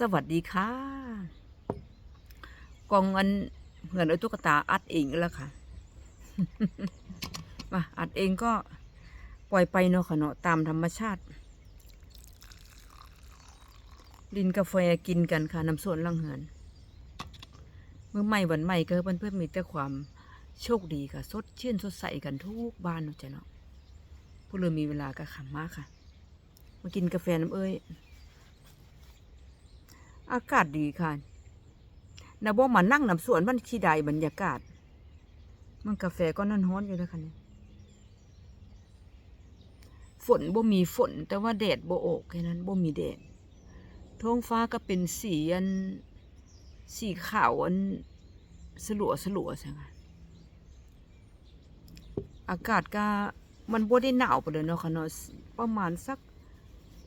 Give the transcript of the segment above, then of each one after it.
สวัสดีค่ะ กล่องอันเหมือนไอ้ตุ๊กตาอัดเองแล้วค่ะ มาอัดเองก็ปล่อยไปเนาะค่ะเนาะตามธรรมชาติลินกาแฟกินกันค่ะน้ำส่วนลังเหือนเมื่อใหม่วันใหม่ก็เพื่อนเพื่อนมีแต่ความโชคดีค่ะ สดชื่นสดใสกันทุกบ้านเนาะจ้ะเนาะผู้เริ่มมีเวลาก็ขำมากค่ะ มากินกาแฟน้ำเอ้ย อากาศดีค่ะนะบ่มานั่งน้ำสวนมันขี้ใดบรรยากาศ มันกาแฟก็นั่นฮ้อนอยู่แล้วค่ะนี่ฝนบ่มีฝน แต่ว่าแดดบ่ออกแค่นั้นบ่มีแดดท้องฟ้าก็เป็นสีอันสีขาวอันสลัวสลัวใช่ไหมอากาศก็มันบ่ได้หนาวไปเลยเนาะค่ะเนาะประมาณสัก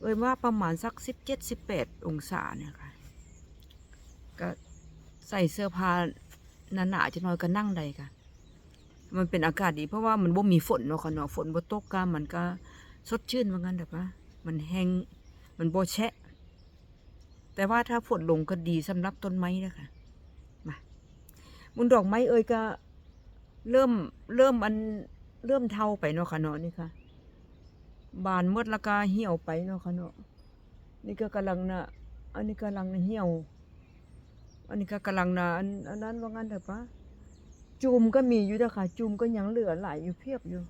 เอ้ยว่าประมาณสักสิบเจ็ดสิบแปดองศาเนี่ยค่ะ ก็ใส่เสื้อผ้าหนาๆจะน้อยก็นั่งได้ค่ะ มันเป็นอากาศดีเพราะว่ามันบ่มีฝนเนาะค่ะเนาะฝนบ่ตกก็มันก็สดชื่นเหมือนกันแต่ว่ามันแห้งมันบ่แฉะ แต่ว่าถ้าฝนลงก็ดีสำหรับต้นไม้นะคะมามุนดอกไม้เอ้ยก็เริ่มเริ่มอันเริ่มเทาไปเนาะค่ะเนาะนี่ค่ะ บานหมดแล้วก็เหี่ยวไปเนาะค่ะเนาะนี่ก็กำลังน่ะอันนี้กำลังเหี่ยว อันนี้ก็กำลังนะอันอันนั้นว่างั้นเถอะปะจูมก็มีอยู่เด้อค่ะจูมก็ยังเหลือหลายอยู่เพียบอยู่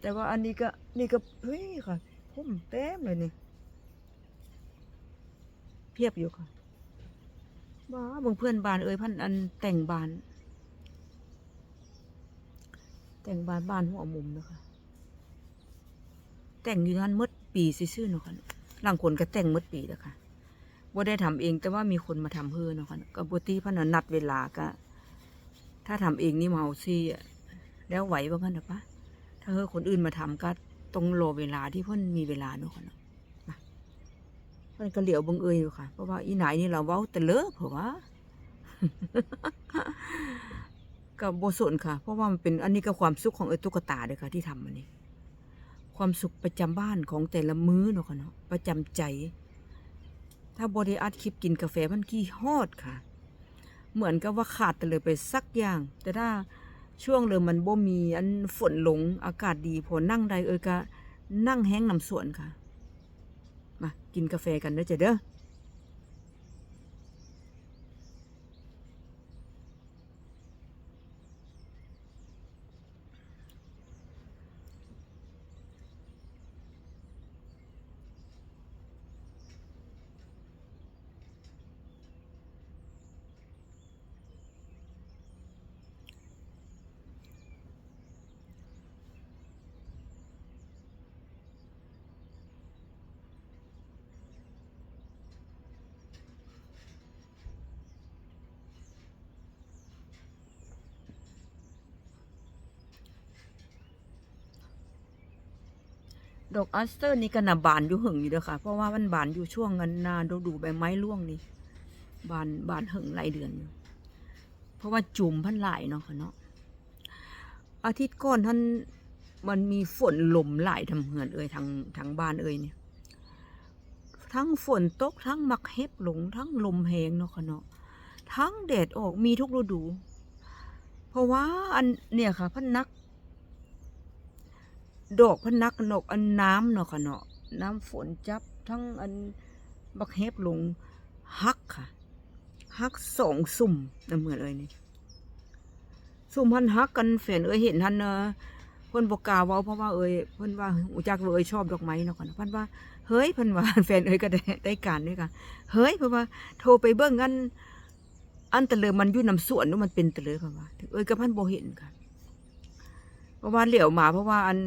แต่ว่าอันนี้ก็นี่ก็เฮ้ยค่ะพุ่มเต็มเลยนี่เพียบอยู่ค่ะบ้าเบางเพื่อนบานเอ้ยพันอันแต่งบาน แต่งบานบานหัวมุมนะคะ แต่งอยู่นั้นหมด ปีซื่อๆเนาะค่ะหลังคนก็แต่งมดปีแล้วค่ะว่าได้ทำเองแต่ว่ามีคนมาทำเพื่อเนาะค่ะก็บตีพันนะนัดเวลาก็ ถ้าทำเองนี่เมาซี่แล้วไหวบ้างกันหรือปะถ้าเฮ้คนอื่นมาทำก็ต้องรอเวลาที่เพิ่นมีเวลาเนาะค่ะเนาะมาเพิ่นก็เหลียวบังเอยอยู่ค่ะ เพราะว่าอีไหนนี่เราเว้าแต่เลอะเผื่อว่ากับโบสนค่ะ เพราะว่ามันเป็นอันนี้ก็ความสุขของไอ้ตุ๊กตาเลยค่ะที่ทำมันนี้ ความสุขประจำบ้านของแต่ละมื้อเนาะค่ะเนาะประจำใจ ถ้าบริอัดคลิปกินกาแฟมันขี้ฮอดค่ะ เหมือนกับว่าขาดแต่เลยไปสักอย่าง แต่ถ้าช่วงเลยมันบ่มีอันฝนหลงอากาศดีพอนั่งได้เอ้ยก็นั่งแห้งนำสวนค่ะมากินกาแฟกันเด้อจ้ะเด้อ ดอกอัสเตอร์นี่ก็น่ะบานอยู่หึงอยู่เด้อค่ะ เพราะว่ามันบานอยู่ช่วงกันนาดูดูใบไม้ร่วงนี่บานบานหึงหลายเดือนอยู่เพราะว่าจุ่มพันหลายเนาะค่ะเนาะอาทิตย์ก่อนท่านมันมีฝนลมหลายทำเหือนเอ่ยทางทางบ้านเอ่ยเนี่ย ทั้งฝนตกทั้งมักเห็บหลง ทั้งลมแหงเนาะค่ะเนาะทั้งแดดออกมีทุกฤดู เพราะว่าอันเนี่ยค่ะพันนัก ดอกพนักนกอันน้ำเนาะค่ะเนาะน้ำฝนจับทั้งอันบักเฮบลงฮักค่ะฮักสองสุ่มนั่นเหมือนเลยนี่สุ่มพันฮักกันแฟนเอ้ยเห็นทันเนอะเพิ่นบอกกาเว้าเพราะว่าเอ้ยเพิ่นว่าอูจักว่าเอ้ยชอบดอกไม้เนาะค่ะเพิ่นว่าเฮ้ยเพิ่นว่าแฟนเอ้ยก็ได้ได้การด้วยค่ะเฮ้ยเพิ่นว่าโทรไปเบิ่งอันอันตะเลอมันอยู่นำสวนนาะมันเป็นตะเลอเพิ่นว่าเอ้ยก็พันบ่เห็นค่ะเพราะว่าเหลียวมาเพราะว่าอัน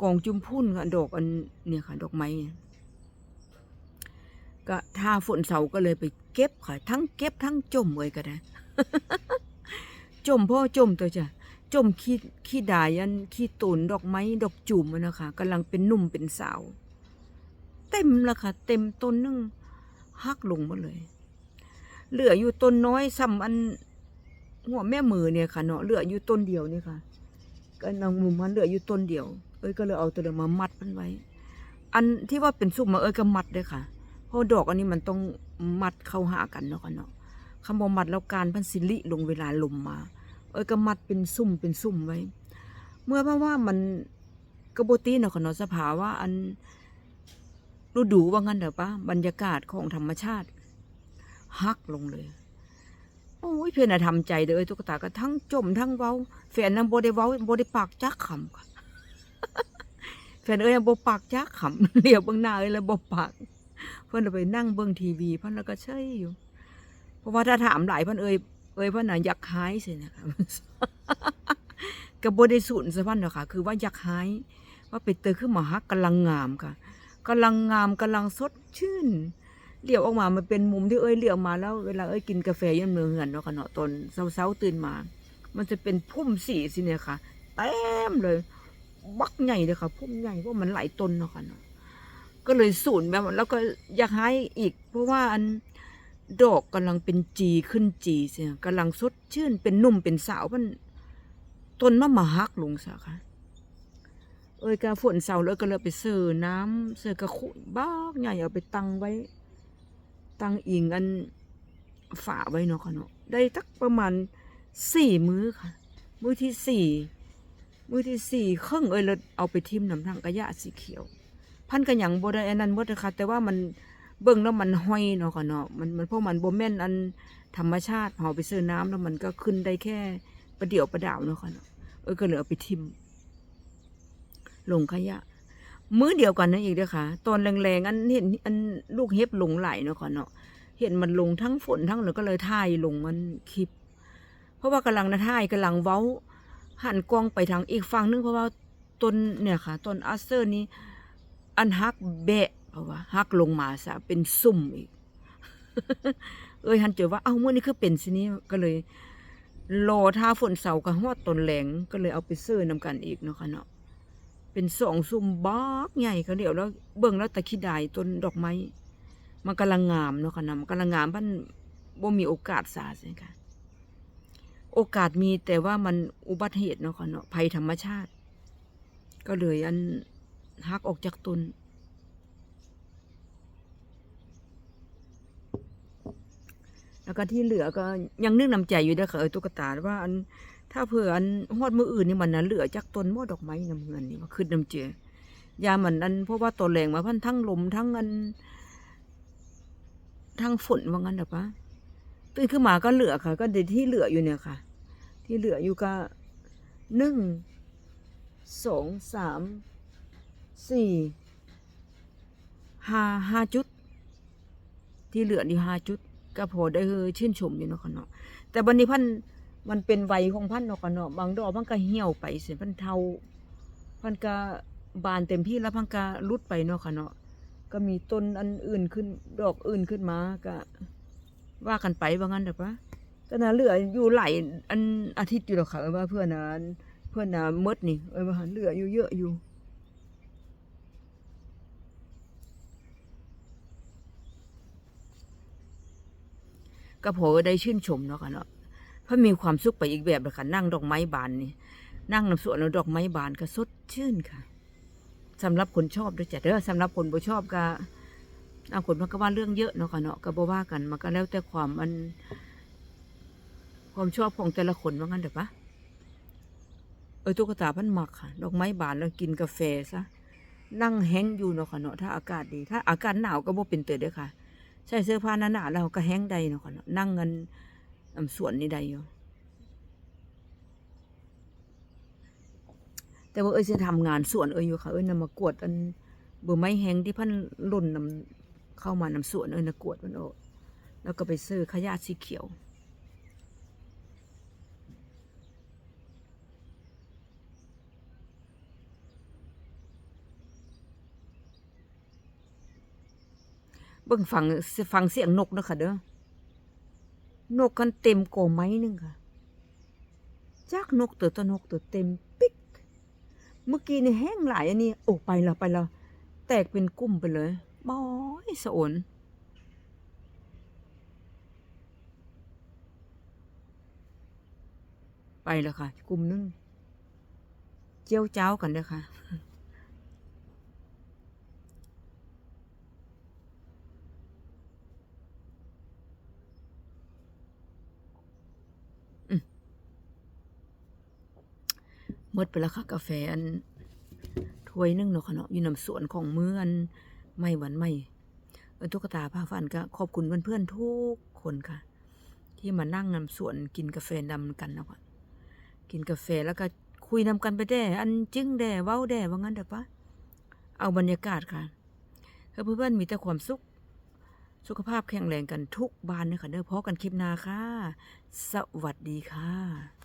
กองจุมพุ่นค่ะดอกอันเนี่ยค่ะ ดอกไม้ก็ถ้าฝนเสาก็เลยไปเก็บค่ะ ทั้งเก็บทั้งจมเลยก็ได้จมพ่อจมตัวจ้ะจมขี้ขี้ดายันขี้ตุนดอกไม้ดอกจุ่มอะนะคะกำลังเป็นหนุ่มเป็นสาว เต็มละค่ะ เต็มต้นนึงหักลงหมดเลย เหลืออยู่ต้นน้อยซ้ำอันหัวแม่มือเนี่ยค่ะเนาะเหลืออยู่ต้นเดียวเนี่ยค่ะก็นางมุมมันเหลืออยู่ต้นเดียว เอ้ยก็เลยเอาตัวเดิมมามัดมันไว้ อันที่ว่าเป็นซุ่มมาเอ้ยก็มัดเด้อค่ะ เพราะดอกอันนี้มันต้องมัดเข้าหากันเนาะค่ะเนาะคำว่ามัดแล้วการพันสิลิลงเวลาลมมา เอ้ยก็มัดเป็นซุ่มเป็นซุ่มไว้ เมื่อเพราะว่ามันกระโบตีเนาะค่ะเนาะสภาวะอันฤดูว่างั้นเด้อปะบรรยากาศของธรรมชาติ ฮักลงเลยโอ้ยเพื่อนน่ะทำใจเด้ยตุ๊กตาก็ทั้งจมทั้งเว้าแฟนนำบ่ได้เว้าบ่ได้ปากจักคำค่ะ ฟนเอ้ยบ่ปากจักคำเหลียวเบิ่งหน้าเอ้ยแล้วบ่ปากเพิ่นน่ะไปนั่งเบิ่งทีวีเพิ่นแล้วก็เฉยอยู่ เพราะว่าถ้าถามหลายเพิ่นเอ้ยเอ้ยเพิ่นน่ะอยากหายสินะคะก็บ่ได้สูญซะพันดอกค่ะ คือว่าอยากหาย ว่าไปเตอขึ้นมาฮักกำลังงามค่ะกำลังงามกำลังสดชื่นเลี้ยวออกมามันเป็นมุมที่เอ้ยเลี้ยวมาแล้วเวลาเอ้ยกินกาแฟยันเมือเหือนเนาะค่ะเนาะตอนเช้าๆตื่นมา มันจะเป็นพุ่มสีสิเนี่ยค่ะเต็มเลย บักใหญ่เลยค่ะพุ่มใหญ่เพราะมันหลายต้นเนาะค่ะเนาะก็เลยสูนแบบแล้วก็อยากให้อีก เพราะว่าอันดอกกำลังเป็นจีขึ้นจีเสียกำลังสดชื่นเป็นนุ่มเป็นสาวมันต้นมะมาฮักลงซะค่ะเอ้ยกาฝนเสาแล้วก็เลยไปเสือน้ำเสือกระขุยบ้ากใหญ่เอาไปตั้งไว้ ตั้งอิงอันฝาไว้เนาะค่ะเนาะได้ตักประมาณสี่มื้อค่ะ มื้อที่สี่ มื้อที่สี่ครึ่งเอ้ยแล้วเอาไปทิมน้ำทางกระยะสีเขียว พันกันหยังบได้อันนั้นบ่ได้ค่ะแต่ว่ามันเบิ่งแล้วมันห้อยเนาะค่ะเนาะมันมันเพราะมันโบแม่นอันธรรมชาติเฮาไปซื้อน้ำแล้วมันก็ขึ้นได้แค่ประเดี๋ยวประดาวเนาะค่ะเนาะเอ้ยก็เลยเอาไปทิม ลงขยะ มื้อเดียวกันนั่นอีกเด้อค่ะ ตอนแรงๆอันเห็นอันลูกเห็บลงไหลเนาะค่ะเนาะเห็นมันลงทั้งฝนทั้งเลยก็เลยถ่ายลงมันคลิป เพราะว่ากำลังนะถ่ายกำลังเว้า หันกล้องไปทางอีกฝั่งนึงเพราะว่าต้นเนี่ยค่ะต้นอัสเซอร์นี้ อันฮักแบะเพราะว่าฮักลงมาซะเป็นซุ่มอีก เอ้ยหันเจอว่าเอ้าเมื่อนี้คือเป็นสินี้ก็เลยรอท่าฝนเสาร์กับฮอดต้นแหลงก็เลยเอาไปเสื้อนำกันอีกเนาะค่ะเนาะเป็นสองซุ่มบักใหญ่เขาเดี๋ยวแล้วเบิ่งแล้วตะขี้ดายต้นดอกไม้มันกำลังงามเนาะค่ะนะมันกำลังงามมันบ่มีโอกาสสาสิค่ะ โอกาสมีแต่ว่ามันอุบัติเหตุเนาะค่ะเนาะภัยธรรมชาติ ก็เลยอันหักออกจากต้นแล้วก็ที่เหลือก็ยังนึกนำใจอยู่เด้ค่ะเออตุ๊กตาว่าอันถ้าเผื่ออันฮอดมืออื่นนี่มันนะเหลือจากต้นมอดอกไม้น้ำเงินนี่ว่าขึ้นน้ำเจือยามันอันเพราะว่าตัวแรงมาพันทั้งลมทั้งอันทั้งฝนว่างั้นเด้อปะ ตื่นขึ้นมาก็เหลือค่ะ ก็เดี๋ยวที่เหลืออยู่เนี่ยค่ะ ที่เหลืออยู่ก็หนึ่งสองสามสี่ห้าห้าจุด ที่เหลืออยู่ห้าจุด ก็พอได้เออชื่นชมอยู่นะคะเนาะแต่วันนี้พันมันเป็นวัยของพันธุ์เนาะกันเนาะบางดอกมันก็เหี่ยวไปเสียพันเทาพันก็บานเต็มที่แล้วพันก็รุดไปเนาะค่ะเนาะก็มีต้นอันอื่นขึ้นดอกอื่นขึ้นมาก็ ว่ากันไปว่างั้นเด้อปะก็น่าเหลืออยู่หลายอันอาทิตย์อยู่หรอกค่ะว่าเพื่อนน่ะเพื่อนน่ะมดนี่เออว่าเหลืออยู่เยอะอยู่ก็พอได้ชื่นชมเนาะค่ะเนาะเพราะมีความสุขไปอีกแบบเลยค่ะนั่งดอกไม้บานนี่นั่งน้ำสวนแล้วดอกไม้บานก็สดชื่นค่ะสำหรับคนชอบด้วยจ้ะเด้อสำหรับคนบ่ชอบก็ เอาคนมันก็ว่าเรื่องเยอะเนาะค่ะเนาะก็บ่ว่ากันมันก็แล้วแต่ความมัน ความชอบของแต่ละคนว่างั้นเด้อปะเออตุ๊กตาพันหมักค่ะดอกไม้บานแล้วกินกาแฟซะนั่งแห้งอยู่เนาะค่ะเนาะถ้าอากาศดี ถ้าอากาศหนาวก็บ่เป็นเตอเด้อค่ะ ใส่เสื้อผ้าหนาๆแล้วก็แห้งใดเนาะค่ะเนาะนั่งกันอำสวนนี่ใดอยู่แต่ว่าเอ้ยจะทำงานสวนเอ้ยอยู่ค่ะเอ้ยนำมากวดอันเบอร์ไม้แห้งที่พันหล่นนำ เข้ามานำสวนเอ้ยนกวดมันออแล้วก็ไปซื้อขยะสีเขียว เบิ่งฟังฟังเสียงนกนะค่ะเด้อนกกันเต็มโกอไม้นึงค่ะจากนกตัวตัวนกตัวเต็มปิ๊ก เมื่อกี้นี่แห้งหลายอันนี้โอ้ไปและไปและแตกเป็นกลุ่มไปเลย บอยสะอนไปแล้วค่ะ กลุ่มหนึง เจียวเจ้ากันเด้อค่ะอืมหมดไปแล้วค่ะ กาแฟอันถ้วยนึงเนาะค่ะเนาะอยู่นำสวนของเมือน ไม่หวันไม่ตุ๊กตาผ้าฟันก็ขอบคุณเพื่อนๆทุกคนค่ะ ที่มานั่งนำสวนกินกาแฟดำกันนะค่ะกินกาแฟแล้วก็คุยนำกันไปแด่อันจึ้งแด่เว้าแด่ว่างั้นเถอะปะเอาบรรยากาศค่ะเพื่อนๆมีแต่ความสุข สุขภาพแข็งแรงกันทุกบ้านนยคะเด้อพอกันคลิปหน้าค่ะ สวัสดีค่ะ